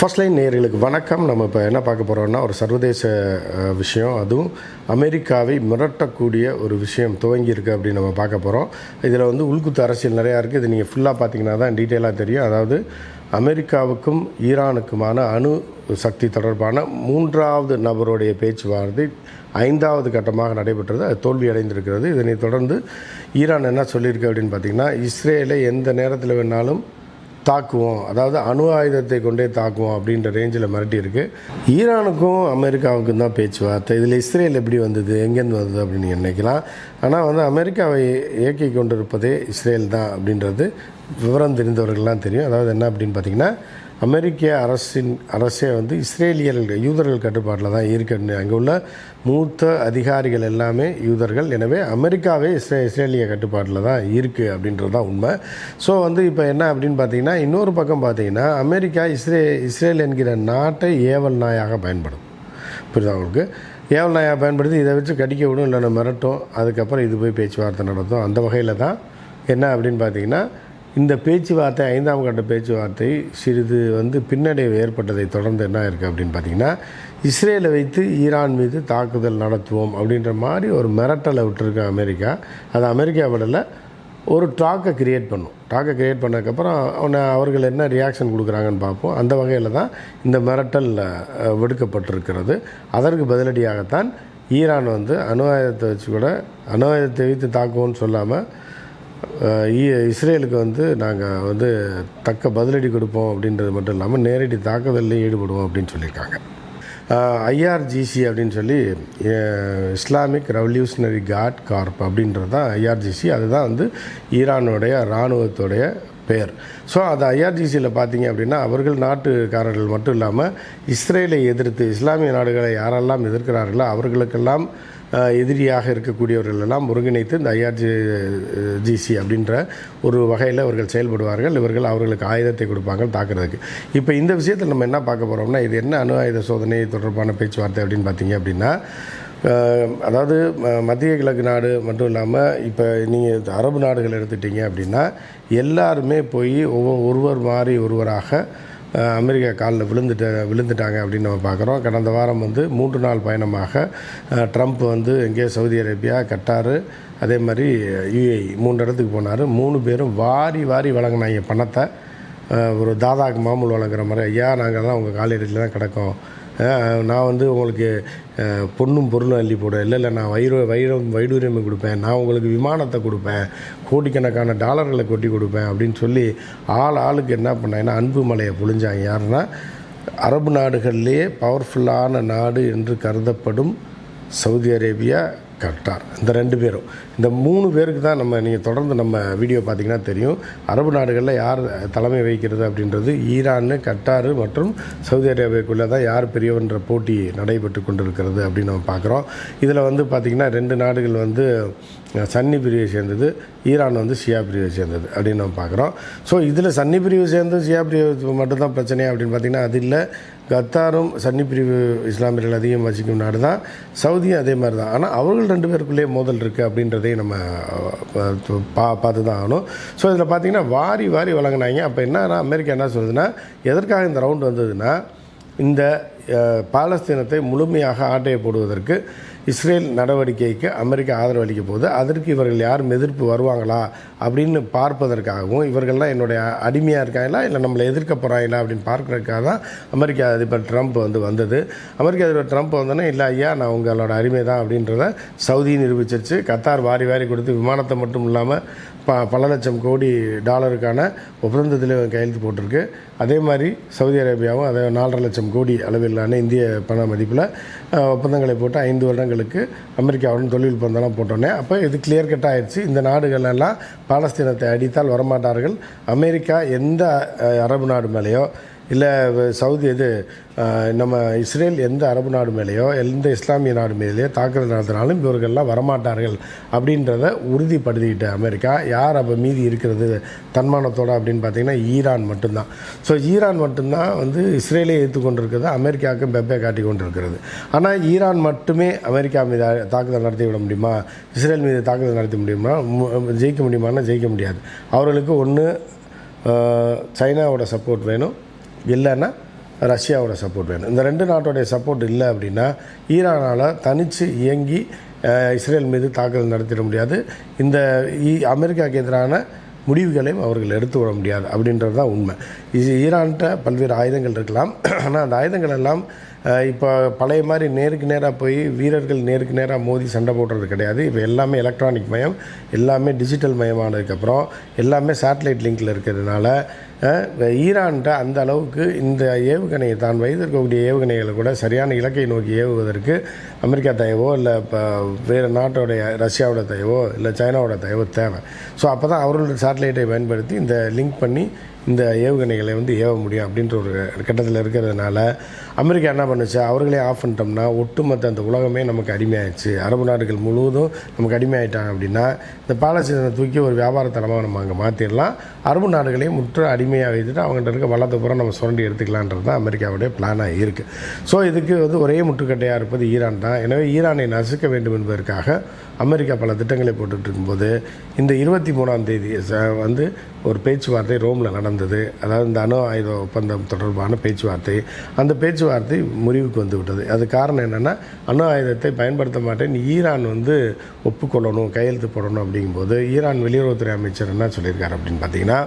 First line நேர்களுக்கு வணக்கம். நம்ம இப்போ என்ன பார்க்க போகிறோம்னா ஒரு சர்வதேச விஷயம். அதுவும் அமெரிக்காவை மிரட்டக்கூடிய ஒரு விஷயம் துவங்கியிருக்கு அப்படின்னு நம்ம பார்க்க போகிறோம் இதில் வந்து உள்குத்து அரசியல் நிறையா இருக்குது இது நீங்கள் ஃபுல்லாக பார்த்தீங்கன்னா தான் டீட்டெயிலாக தெரியும். அதாவது அமெரிக்காவுக்கும் ஈரானுக்குமான அணு சக்தி தொடர்பான மூன்றாவது நபருடைய பேச்சுவார்த்தை ஐந்தாவது கட்டமாக நடைபெற்றது. அது தோல்வி அடைந்திருக்கிறது இதனைத் தொடர்ந்து ஈரான் என்ன சொல்லியிருக்கு அப்படின்னு பார்த்தீங்கன்னா இஸ்ரேலை எந்த நேரத்தில் வேணாலும் தாக்குவோம். அதாவது அணு ஆயுதத்தை கொண்டே தாக்குவோம் அப்படின்ற ரேஞ்சில் மிரட்டியிருக்கு ஈரானுக்கும் அமெரிக்காவுக்கும் தான் பேச்சுவார்த்தை. இதில் இஸ்ரேல் எப்படி வந்தது? எங்கேருந்து வந்தது அப்படின்னு நினைக்கலாம். ஆனால் வந்து அமெரிக்காவை இயக்கி கொண்டிருப்பதே இஸ்ரேல் தான் அப்படின்றது விவரம் தெரிந்தவர்கள்லாம் தெரியும். அதாவது என்ன அப்படின்னு பார்த்தீங்கன்னா அமெரிக்க அரசின் அரசே வந்து இஸ்ரேலியர்கள் யூதர்கள் கட்டுப்பாட்டில் தான் இருக்குன்னு. அங்கே உள்ள மூத்த அதிகாரிகள் எல்லாமே யூதர்கள். எனவே அமெரிக்காவே இஸ்ரே இஸ்ரேலிய கட்டுப்பாட்டில் தான் இருக்குது அப்படின்றது தான் உண்மை. ஸோ வந்து இப்போ என்ன அப்படின்னு பார்த்தீங்கன்னா இன்னொரு பக்கம் பார்த்தீங்கன்னா அமெரிக்கா இஸ்ரே இஸ்ரேல் என்கிற நாட்டை ஏவல் நாயாக பயன்படும். புரியுதா உங்களுக்கு? ஏவல் நாயாக பயன்படுத்தி இதை வச்சு கடிக்க விடும் இல்லைன்னா மிரட்டும். அதுக்கப்புறம் இது போய் பேச்சுவார்த்தை நடத்தும். அந்த வகையில் தான் என்ன அப்படின்னு பார்த்தீங்கன்னா இந்த பேச்சுவார்த்தை ஐந்தாம் கட்ட பேச்சுவார்த்தை சிறிது வந்து பின்னடைவு ஏற்பட்டதை தொடர்ந்து என்ன இருக்குது அப்படின்னு பார்த்தீங்கன்னா இஸ்ரேலை வைத்து ஈரான் மீது தாக்குதல் நடத்துவோம் அப்படின்ற மாதிரி ஒரு மிரட்டலை விட்டுருக்க அமெரிக்கா. அது அமெரிக்கா விடலை ஒரு டாக்கை கிரியேட் பண்ணும். டாக்கை கிரியேட் பண்ணதுக்கப்புறம் அவனை அவர்கள் என்ன ரியாக்ஷன் கொடுக்குறாங்கன்னு பார்ப்போம். அந்த வகையில் தான் இந்த மிரட்டல் விடுக்கப்பட்டிருக்கிறது. அதற்கு பதிலடியாகத்தான் ஈரான் வந்து அணு ஆயுதத்தை வச்சு கூட அணு ஆயுதத்தை வைத்து தாக்குவோம்னு சொல்லாமல் இஸ்ரேலுக்கு வந்து நாங்கள் வந்து தக்க பதிலடி கொடுப்போம் அப்படின்றது மட்டும் இல்லாமல் நேரடி தாக்குதலில் ஈடுபடுவோம் அப்படின்னு சொல்லியிருக்காங்க. ஐஆர்ஜிசி அப்படின்னு சொல்லி இஸ்லாமிக் ரெவல்யூஷனரி காட் கார்ப் அப்படின்றது தான் ஐஆர்ஜிசி அதுதான் வந்து ஈரானுடைய இராணுவத்துடைய பெயர் ஸோ அது ஐஆர்ஜிசியில் பார்த்தீங்க அப்படின்னா அவர்கள் நாட்டுக்காரர்கள் மட்டும் இல்லாமல் இஸ்ரேலை எதிர்த்து இஸ்லாமிய நாடுகளை யாரெல்லாம் எதிர்க்கிறார்களோ அவர்களுக்கெல்லாம் எதிரியாக இருக்கக்கூடியவர்கள் எல்லாம் ஒருங்கிணைத்து இந்த ஐஆர்ஜி ஜிசி அப்படின்ற ஒரு வகையில் அவர்கள் செயல்படுவார்கள். இவர்கள் அவர்களுக்கு ஆயுதத்தை கொடுப்பாங்க தாக்குறதுக்கு. இப்போ இந்த விஷயத்தில் நம்ம என்ன பார்க்க போகிறோம்னா இது என்ன அணு ஆயுத சோதனை தொடர்பான பேச்சுவார்த்தை அப்படின்னு பார்த்தீங்க அப்படின்னா அதாவது ம- மத்திய கிழக்கு நாடு மட்டும் இல்லாமல் இப்போ நீங்கள் அரபு நாடுகள் எடுத்துட்டீங்க அப்படின்னா எல்லாருமே போய் ஒவ்வொரு ஒருவர் மாறி ஒருவராக அமெரிக்கா காலில் விழுந்துட்ட விழுந்துட்டாங்க அப்படின்னு நம்ம பார்க்குறோம். கடந்த வாரம் வந்து மூன்று நாள் பயணமாக ட்ரம்ப் வந்து எங்கேயோ சவுதி அரேபியா கட்டாரு அதே மாதிரி யுஏஇ மூன்று இடத்துக்கு போனார். மூணு பேரும் வாரி வாரி வழங்கினாங்க பணத்தை. ஒரு தாதாக்கு மாமூல் வழங்குற மாதிரி ஐயா நாங்கள் தான் உங்கள் காலடியில் தான் கிடக்கோம். நான் வந்து உங்களுக்கு பொண்ணும் பொருளும் அள்ளி போடுவேன் இல்லை இல்லை நான் வைர வைரம் வைடூரியமை கொடுப்பேன். நான் உங்களுக்கு விமானத்தை கொடுப்பேன். கோடிக்கணக்கான டாலர்களை கொட்டி கொடுப்பேன் அப்படின்னு சொல்லி ஆள் ஆளுக்கு என்ன பண்ணாங்கன்னா அன்பு மலையை பொழிஞ்சாங்க. யாருன்னா அரபு நாடுகள்லேயே பவர்ஃபுல்லான நாடு என்று கருதப்படும் சவுதி அரேபியா கரெக்டாக இந்த ரெண்டு பேரும். இந்த மூணு பேருக்கு தான் நம்ம நீங்கள் தொடர்ந்து நம்ம வீடியோ பார்த்தீங்கன்னா தெரியும். அரபு நாடுகளில் யார் தலைமை வகிக்கிறது அப்படின்றது ஈரான் கட்டார் மற்றும் சவுதி அரேபியாவுக்குள்ளே தான் யார் பெரியவன்ற போட்டி நடைபெற்று கொண்டிருக்கிறது அப்படின்னு நம்ம பார்க்குறோம். இதில் வந்து பார்த்திங்கன்னா ரெண்டு நாடுகள் வந்து சன்னி பிரிவை சேர்ந்தது ஈரான் வந்து ஷியா பிரிவை சேர்ந்தது அப்படின்னு நம்ம பார்க்குறோம். ஸோ இதில் சன்னி பிரிவு சேர்ந்து ஷியா பிரிவு மட்டும்தான் பிரச்சனையா அப்படின்னு பார்த்திங்கன்னா அது இல்லை. கத்தாரும் சன்னி பிரிவு இஸ்லாமியர்கள் அதிகம் வசிக்கும் நாடு தான். சவுதியும் அதே மாதிரி தான். ஆனால் அவர்கள் ரெண்டு பேருக்குள்ளேயே மோதல் இருக்குது அப்படின்றதையும் நம்ம பா பார்த்து தான் ஆகணும். ஸோ இதில் பார்த்திங்கன்னா வாரி வாரி வழங்கினாங்க. அப்போ என்னன்னா அமெரிக்கா என்ன சொல்லுதுன்னா எதற்காக இந்த ரவுண்ட் வந்ததுன்னா இந்த பாலஸ்தீனத்தை முழுமையாக ஆட்டையை போடுவதற்கு இஸ்ரேல் நடவடிக்கைக்கு அமெரிக்கா ஆதரவு அளிக்க போகுது. அதற்கு இவர்கள் யாரும் எதிர்ப்பு வருவாங்களா அப்படின்னு பார்ப்பதற்காகவும் இவர்கள்லாம் என்னுடைய அடிமையாக இருக்காங்களா இல்லை நம்மளை எதிர்க்க போகிறாங்களா அப்படின்னு பார்க்கறதுக்காக தான் அமெரிக்கா அதிபர் ட்ரம்ப் வந்து வந்தது. அமெரிக்க அதிபர் ட்ரம்ப் வந்தோன்னே இல்லை ஐயா நான் உங்களோட அடிமை தான் அப்படின்றத சவுதி நிரூபிச்சிருச்சு. கத்தார் வாரி வாரி கொடுத்து விமானத்தை மட்டும் இல்லாமல் ப பல லட்சம் கோடி டாலருக்கான ஒப்பந்தத்தில் கையெழுத்து போட்டிருக்கு. அதே மாதிரி சவுதி அரேபியாவும் அதே நாலரை லட்சம் கோடி அளவில் அளவிலான இந்திய பண மதிப்பில் ஒப்பந்தங்களை போட்டு ஐந்து வருடங்களுக்கு அமெரிக்காவுடன் தொழில் ஒப்பந்தம்லாம் போட்டோன்னே அப்போ இது கிளியர் கட் ஆயிடுச்சு. இந்த நாடுகளெல்லாம் பாலஸ்தீனத்தை அடித்தால் வரமாட்டார்கள். அமெரிக்கா எந்த அரபு நாடு மேலேயோ இல்லை சவுதி இது நம்ம இஸ்ரேல் எந்த அரபு நாடு மேலேயோ எந்த இஸ்லாமிய நாடு மேலேயோ தாக்குதல் நடத்தினாலும் இவர்கள்லாம் வரமாட்டார்கள் அப்படின்றத உறுதிப்படுத்திக்கிட்ட அமெரிக்கா. யார் அப்போ மீதி இருக்கிறது தன்மானத்தோட அப்படின்னு பார்த்தீங்கன்னா ஈரான் மட்டும்தான். ஸோ ஈரான் மட்டும்தான் வந்து இஸ்ரேலை எதிர்த்து கொண்டிருக்கிறது அமெரிக்காவுக்கு பெப்பே காட்டி கொண்டிருக்கிறது. ஆனால் ஈரான் மட்டுமே அமெரிக்கா மீது தாக்குதல் நடத்தி விட முடியுமா? இஸ்ரேல் மீது தாக்குதல் நடத்த முடியுமா? ஜெயிக்க முடியுமான்னா ஜெயிக்க முடியாது. அவர்களுக்கு ஒன்று சைனாவோட சப்போர்ட் வேணும். இல்லைன்னா ரஷ்யாவோட சப்போர்ட் வேணும். இந்த ரெண்டு நாட்டோடைய சப்போர்ட் இல்லை அப்படின்னா ஈரானால் தனித்து இயங்கி இஸ்ரேல் மீது தாக்குதல் நடத்திட முடியாது. இந்த அமெரிக்காவுக்கு எதிரான முடிவுகளையும் அவர்கள் எடுத்து விட முடியாது அப்படின்றது தான் உண்மை. இது ஈரான்கிட்ட பல்வேறு ஆயுதங்கள் இருக்கலாம். ஆனால் அந்த ஆயுதங்கள் எல்லாம் இப்போ பழைய மாதிரி நேருக்கு நேராக போய் வீரர்கள் நேருக்கு நேராக மோதி சண்டை போடுறது கிடையாது. இப்போ எல்லாமே எலக்ட்ரானிக் மயம் எல்லாமே டிஜிட்டல் மயமானதுக்கப்புறம் எல்லாமே சேட்டலைட் லிங்கில் இருக்கிறதுனால ஈரான்கிட்ட அந்த அளவுக்கு இந்த ஏவுகணையை தான் வைத்திருக்கக்கூடிய ஏவுகணைகளை கூட சரியான இலக்கை நோக்கி ஏவுவதற்கு அமெரிக்கா தயவோ இல்லை இப்போ வேறு நாட்டோடைய ரஷ்யாவோட தயவோ இல்லை சைனாவோட தயவோ தேவை. ஸோ அப்போ தான் அவர்களோட சேட்டலைட்டை பயன்படுத்தி இந்த லிங்க் பண்ணி இந்த ஏவுகணைகளை வந்து ஏவ முடியும் அப்படின்ற ஒரு கட்டத்தில் இருக்கிறதுனால அமெரிக்கா என்ன பண்ணுச்சு? அவர்களே ஆஃப் பண்ணிட்டோம்னா ஒட்டுமொத்த அந்த உலகமே நமக்கு அடிமையாயிடுச்சு. அரபு நாடுகள் முழுவதும் நமக்கு அடிமையாயிட்டாங்க அப்படின்னா இந்த பாலஸ்தீனை தூக்கி ஒரு வியாபார நம்ம அங்கே மாற்றிடலாம் அரபு நாடுகளையும் முற்று அடிமையாக வைத்துட்டு அவங்கள்ட்ட இருக்க வளத்தை பூரா நம்ம சுரண்டி எடுத்துக்கலான்றது தான் அமெரிக்காவுடைய பிளானாக இருக்குது ஸோ இதுக்கு வந்து ஒரே முட்டுக்கட்டையாக இருப்பது ஈரான் தான். எனவே ஈரானை நசுக்க வேண்டும் என்பதற்காக அமெரிக்கா பல திட்டங்களை போட்டுட்டு இருக்கும்போது இந்த இருபத்தி மூணாம் தேதி வந்து ஒரு பேச்சுவார்த்தை ரோமில் நடந்தது. அதாவது இந்த அணு ஆயுத ஒப்பந்தம் தொடர்பான பேச்சுவார்த்தை. அந்த பேச்சுவார்த்தை முறிவுக்கு வந்து விட்டது. அது காரணம் என்னென்னா அணு ஆயுதத்தை பயன்படுத்த மாட்டேன். ஈரான் வந்து ஒப்புக்கொள்ளணும் கையெழுத்து போடணும் அப்படிங்கும்போது ஈரான் வெளியுறவுத்துறை அமைச்சர் என்ன சொல்லியிருக்காரு அப்படின்னு பார்த்தீங்கன்னா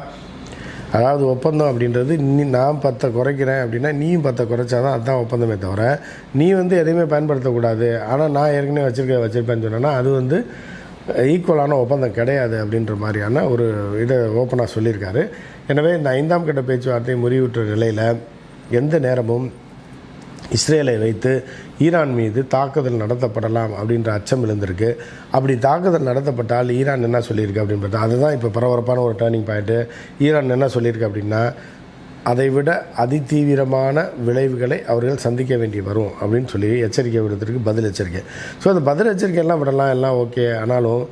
அதாவது ஒப்பந்தம் அப்படின்றது நீ நான் பத்தை குறைக்கிறேன் அப்படின்னா நீயும் பத்தை குறைச்சாதான் அதுதான் ஒப்பந்தமே தவிர நீ வந்து எதையுமே பயன்படுத்தக்கூடாது. ஆனால் நான் ஏற்கனவே வச்சுருக்க வச்சுருப்பேன்னு சொன்னேன்னா அது வந்து ஈக்குவலான ஒப்பந்தம் கிடையாது அப்படின்ற மாதிரியான ஒரு இதை ஓப்பனாக சொல்லியிருக்காரு. எனவே இந்த ஐந்தாம் கட்ட பேச்சுவார்த்தை முறிவுற்ற நிலையில் எந்த நேரமும் இஸ்ரேலை வைத்து ஈரான் மீது தாக்குதல் நடத்தப்படலாம் அப்படின்ற அச்சம் எழுந்திருக்கு. அப்படி தாக்குதல் நடத்தப்பட்டால் ஈரான் என்ன சொல்லியிருக்கு அப்படின்னு பார்த்தா அதுதான் இப்போ பரபரப்பான ஒரு டேர்னிங் பாயிண்ட்டு ஈரான் என்ன சொல்லியிருக்கு அப்படின்னா அதைவிட அதிதீவிரமான விளைவுகளை அவர்கள் சந்திக்க வேண்டி வரும் அப்படின்னு சொல்லி எச்சரிக்கை விடுறதுக்கு பதில் எச்சரிக்கை. ஸோ அந்த பதில் எச்சரிக்கை எல்லாம் விடலாம் எல்லாம் ஓகே ஆனாலும்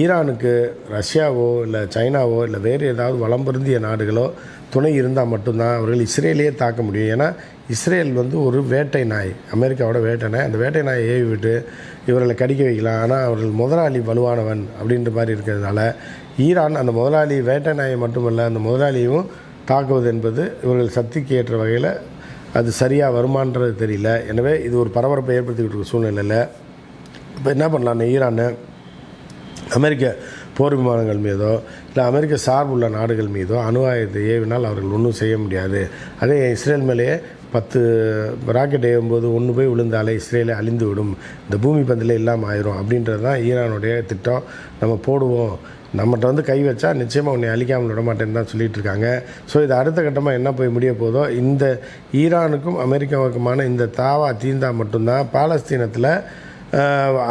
ஈரானுக்கு ரஷ்யாவோ இல்லை சைனாவோ இல்லை வேறு ஏதாவது வளம் பொருந்திய நாடுகளோ துணை இருந்தால் மட்டும்தான் அவர்கள் இஸ்ரேலையே தாக்க முடியும். ஏன்னா இஸ்ரேல் வந்து ஒரு வேட்டை நாய். அமெரிக்காவோட வேட்டை நாய். அந்த வேட்டை நாயை ஏவி விட்டு இவர்களை கடிக்க வைக்கலாம். ஆனால் அவர்கள் முதலாளி வலுவானவன் அப்படின்ற மாதிரி இருக்கிறதுனால ஈரான் அந்த முதலாளி வேட்டை நாயை மட்டுமல்ல அந்த முதலாளியும் தாக்குவது என்பது இவர்கள் சக்திக்கு ஏற்ற வகையில் அது சரியாக வருமானது தெரியல. எனவே இது ஒரு பரபரப்பை ஏற்படுத்திக்கிட்டு இருக்க சூழ்நிலையில் இப்போ என்ன பண்ணலான்னு ஈரான் அமெரிக்க போர் விமானங்கள் மீதோ இல்லை அமெரிக்க சார்புள்ள நாடுகள் மீதோ அணு ஆயுதத்தை ஏவினால் அவர்கள் ஒன்றும் செய்ய முடியாது. அதே இஸ்ரேல் மேலேயே பத்து ராக்கெட் ஏவும்போது ஒன்று போய் விழுந்தாலே இஸ்ரேலே அழிந்து விடும். இந்த பூமி பந்தில் இல்லாமல் ஆயிரும். அப்படின்றது தான் ஈரானுடைய திட்டம். நம்ம போடுவோம். நம்மகிட்ட வந்து கை வச்சா நிச்சயமாக உன்னை அழிக்காமல் விட மாட்டேன்னு தான் சொல்லிட்டு இருக்காங்க. ஸோ இது அடுத்த கட்டமாக என்ன போய் முடிய போதோ இந்த ஈரானுக்கும் அமெரிக்காவுக்குமான இந்த தாவா தீந்தா மட்டும்தான். பாலஸ்தீனத்தில்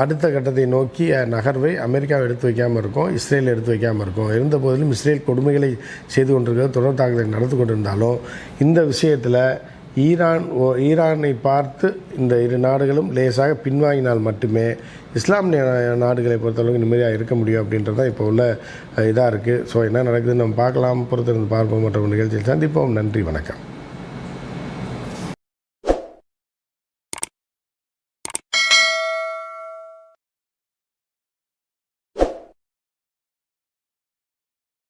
அடுத்த கட்டத்தை நோக்கிய நகர்வை அமெரிக்கா எடுத்து வைக்காமல் இருக்கும் இஸ்ரேல் எடுத்து வைக்காமல் இருக்கும். இருந்த போதிலும் இஸ்ரேல் கொடுமைகளை செய்து கொண்டிருக்கிறது தொடர் தாக்குதலை நடந்து கொண்டிருந்தாலும் இந்த விஷயத்தில் ஈரான் ஓ ஈரானை பார்த்து இந்த இரு நாடுகளும் லேசாக பின்வாங்கினால் மட்டுமே இஸ்லாமிய நாடுகளை பொறுத்தளவுக்கு நிம்மதியாக இருக்க முடியும் அப்படின்றது தான் இப்போ உள்ள இதாக இருக்குது ஸோ என்ன நடக்குதுன்னு நம்ம பார்க்கலாம். பொறுத்திருந்து பார்ப்போம் மற்ற நிகழ்ச்சியில் சந்திப்போம். நன்றி வணக்கம்.